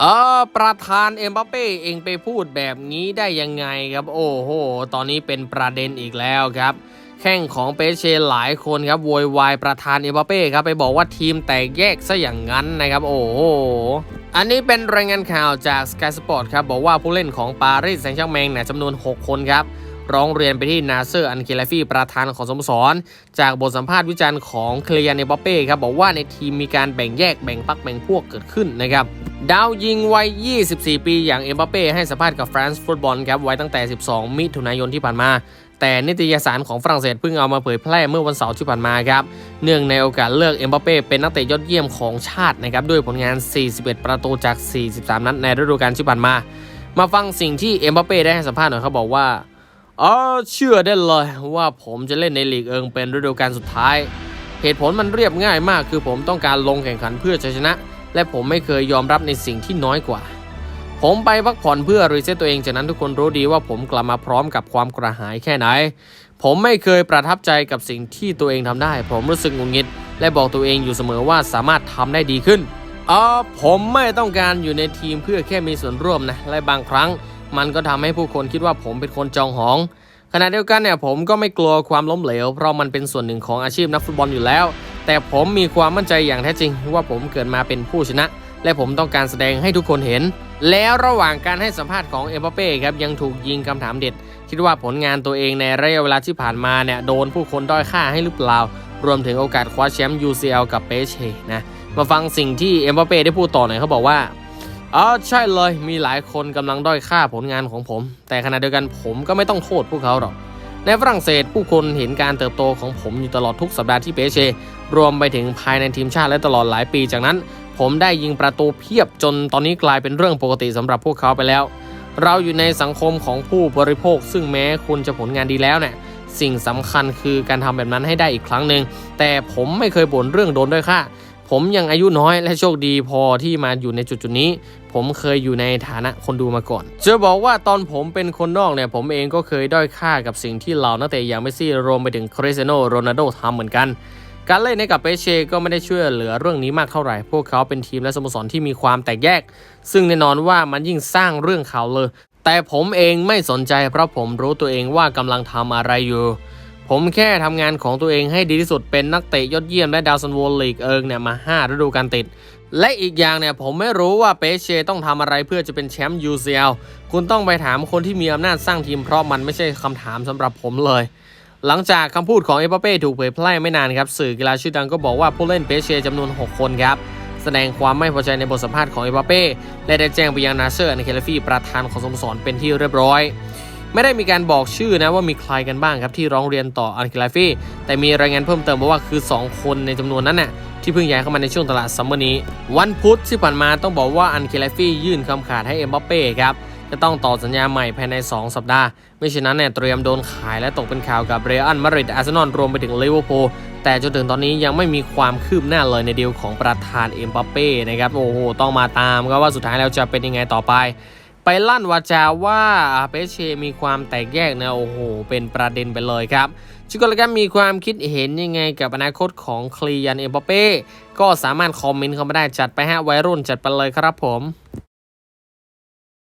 เออประธานเอ็มบัปเป้เองไปพูดแบบนี้ได้ยังไงครับ โอ้โห ตอนนี้เป็นประเด็นอีกแล้วครับ แข้งของเปเชหลายคนครับโวยวายประธานเอ็มบัปเป้ครับไปบอกว่าทีมแตกแยกซะอย่างนั้นนะครับ โอ้โห อันนี้เป็นรายงานข่าวจาก Sky Sport ครับ บอกว่าผู้เล่นของปารีสแซงต์แชร์แมงเนี่ยจำนวน 6 คนครับร้องเรียนไปที่นาเซอร์อันเคลฟี่ประธานของสโมสร จากบทสัมภาษณ์วิจารณ์ของเคลียร์เนปเป้ครับบอกว่าในทีมมีการแบ่งแยกแบ่งปักแบ่งพวกเกิดขึ้นนะครับ ดาวยิงวัย 24 ปี อย่างเอ็มบัปเป้ให้สัมภาษณ์กับฟรานซ์ฟุตบอลครับไว้ตั้งแต่ 12 มิถุนายนที่ผ่านมา แต่นิตยสารของฝรั่งเศสเพิ่งเอามาเผยแพร่เมื่อวันเสาร์ที่ผ่านมาครับ เนื่องในโอกาสเลือกเอ็มบัปเป้เป็นนักเตะยอดเยี่ยมของชาตินะครับ ด้วยผลงาน 41 ประตูจาก 43 นัดในฤดูกาลที่ผ่านมา มาฟังสิ่งที่เอ็มบัปเป้ได้ให้สัมภาษณ์หน่อยเขาบอกว่าเออเชื่อได้เลยว่าผมจะเล่นในลีกเอิงเป็นฤดูกาลสุดท้าย เหตุผลมันเรียบง่ายมาก คือผมต้องการลงแข่งขันเพื่อชัยชนะ และผมไม่เคยยอมรับในสิ่งที่น้อยกว่า ผมไปพักผ่อนเพื่อรีเซ็ตตัวเองจากนั้นทุกคนรู้ดีว่าผมกลับมาพร้อมกับความกระหายแค่ไหน ผมไม่เคยประทับใจกับสิ่งที่ตัวเองทำได้ ผมรู้สึกงุดหงิด และบอกตัวเองอยู่เสมอว่าสามารถทำได้ดีขึ้นเออผมไม่ต้องการอยู่ในทีมเพื่อแค่มีส่วนร่วมนะและบางครั้ง มันก็ทำให้ผู้คนคิดว่าผมเป็นคนจองหองขณะเดียวกันเนี่ยผมก็ไม่กลัวความล้มเหลว เพราะมันเป็นส่วนหนึ่งของอาชีพนักฟุตบอลอยู่แล้ว แต่ผมมีความมั่นใจอย่างแท้จริง ว่าผมเกิดมาเป็นผู้ชนะ และผมต้องการแสดงให้ทุกคนเห็น แล้วระหว่างการให้สัมภาษณ์ของเอ็มบัปเป้ครับยังถูกยิงคำถามเด็ด คิดว่าผลงานตัวเองในระยะเวลาที่ผ่านมาเนี่ยโดนผู้คนด้อยค่าให้หรือเปล่า รวมถึงโอกาสคว้าแชมป์ UCL กับเปเช่นะมาฟังสิ่งที่เอ็มบัปเป้ได้พูดต่อหน่อยเขาบอกว่าอ๋อใช่เลยมีหลายคนกำลังด้อยค่าผลงานของผม แต่ขณะเดียวกันผมก็ไม่ต้องโทษพวกเขาหรอก ในฝรั่งเศสผู้คนเห็นการเติบโตของผมอยู่ตลอดทุกสัปดาห์ที่เปเช่รวมไปถึงภายในทีมชาติและตลอดหลายปีจากนั้น ผมได้ยิงประตูเพียบจนตอนนี้กลายเป็นเรื่องปกติสำหรับพวกเขาไปแล้ว เราอยู่ในสังคมของผู้บริโภค ซึ่งแม้คุณจะผลงานดีแล้วเนี่ยสิ่งสำคัญคือการทำแบบนั้นให้ได้อีกครั้งหนึ่งแต่ผมไม่เคยบ่นเรื่องโดนด้วยค่า ผมยังอายุน้อยและโชคดีพอที่มาอยู่ในจุดจุดๆนี้ ผมเคยอยู่ในฐานะคนดูมาก่อน จะบอกว่าตอนผมเป็นคนนอกเนี่ย ผมเองก็เคยด้อยค่ากับสิ่งที่เหล่านักเตะอย่างเมสซี่รวมไปถึงคริสเตียโนโรนัลโดทำเหมือนกัน การเล่นให้กับเปเช่ก็ไม่ได้ช่วยเหลือเรื่องนี้มากเท่าไหร่ พวกเขาเป็นทีมและสโมสรที่มีความแตกแยก ซึ่งแน่นอนว่ามันยิ่งสร้างเรื่องข่าวเลย แต่ผมเองไม่สนใจเพราะผมรู้ตัวเองว่ากำลังทำอะไรอยู่ ผมแค่ทำงานของตัวเองให้ดีที่สุดเป็นนักเตะยอดเยี่ยมและดาวซันโวลลีกเอิงเนี่ยมา 5 ฤดูกาลติด และอีกอย่างเนี่ยผมไม่รู้ว่าเปเชต้องทำอะไรเพื่อจะเป็นแชมป์ UCL คุณต้องไปถามคนที่มีอำนาจสร้างทีมเพราะมันไม่ใช่คำถามสำหรับผมเลย หลังจากคำพูดของเอเปเป้ถูกเผยแพร่ไม่นานครับสื่อกีฬาชื่อดังก็บอกว่าผู้เล่นเปเช่จำนวน 6 คนครับแสดงความไม่พอใจในบทสัมภาษณ์ของเอเปเป้และได้แจ้งไปยังนาเซอร์อันเคลฟีประธานของสโมสรเป็นที่เรียบร้อย ไม่ได้มีการบอกชื่อนะว่ามีใครกันบ้างครับที่ร้องเรียนต่ออันเคลฟีแต่มีรายงานเพิ่มเติมบอกว่าคือ 2 คนในจำนวนนั้นน่ะที่เพิ่งย้ายเข้ามาในช่วงตลาดซัมเมอร์นี้ วันพุธที่ผ่านมาต้องบอกว่าอันเคลฟียื่นคำขาดให้เอ็มบัปเป้ครับจะต้องต่อสัญญาใหม่ภายใน 2 สัปดาห์ ไม่เช่นนั้นเนี่ยเตรียมโดนขายและตกเป็นข่าวกับเรอัลมาดริดอาร์เซนอลรวมไปถึงลิเวอร์พูลแต่จนถึงตอนนี้ยังไม่มีความคืบหน้าเลยในดีลของประธานเอ็มบัปเป้นะครับโอ้โหต้องมาตามก็ว่าสุดท้ายแล้วจะเป็นยังไงต่อไป ไปลั่นวาจาว่าเปเชมีความแตกแยกนะโอ้โหเป็นประเด็นไปเลยครับชิโกลกัมมีความคิดเห็นยังไงกับอนาคตของคลียันเอ็มบัปเป้ก็สามารถคอมเมนต์เข้ามาได้จัดไปฮะวัยรุ่นจัดไปเลยครับผม